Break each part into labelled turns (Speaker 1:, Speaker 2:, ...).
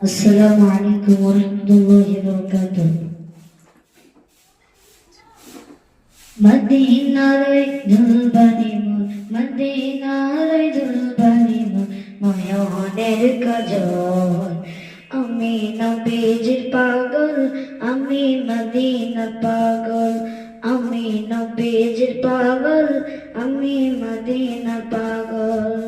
Speaker 1: আসসালামু আলাইকুম ওরহমতুল্লাহি বারাকাতুহু মদিনারে দুলবানি মোর মদিনারে দুলবানি মোর মায়ানের কাজল আমি নবীজির পাগল আমি মদিনা পাগল আমি নবীজির পাগল আমি মদিনা পাগল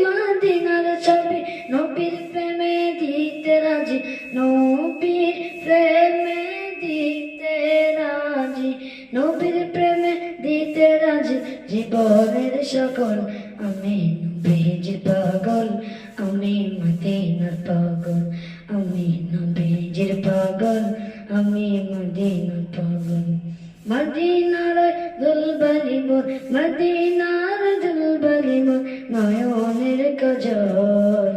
Speaker 1: জীবনের সকল, আমি নবীজির পাগল, আমি মদিনার পাগল, আমি নবীজির পাগল, আমি মদিনার পাগল। মদিনার দুলবালি মোর, মদিনার দুলবালি মোর, নয়নের কাজল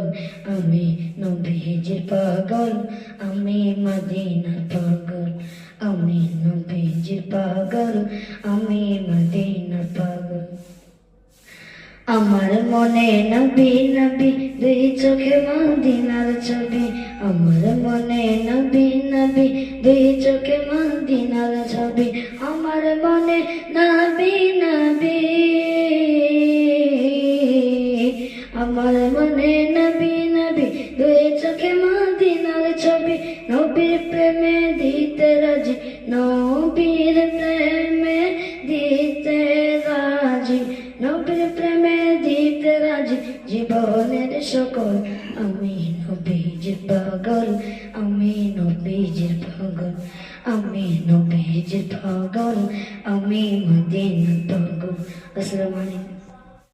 Speaker 1: আমি নবীজির পাগল, আমি মদিনার পাগল, আমি নবীজির পাগল আমার মনে নবী নবী দুই চোখে মদিনার ছবি। আমার মনে নবী নবী দুই চোখে মদিনার ছবি। আমার মনে নবী নবী। আমার মনে নবী নবী দুই চোখে মদিনার ছবি। নবীর প্রেমে দিতে রাজি নবীর জীবনের সকল আমি নবীজির পাগল আমি নবীজির পাগল আমি নবীজির পাগল আমি মদিনার পাগল আসসালামু আলাইকুম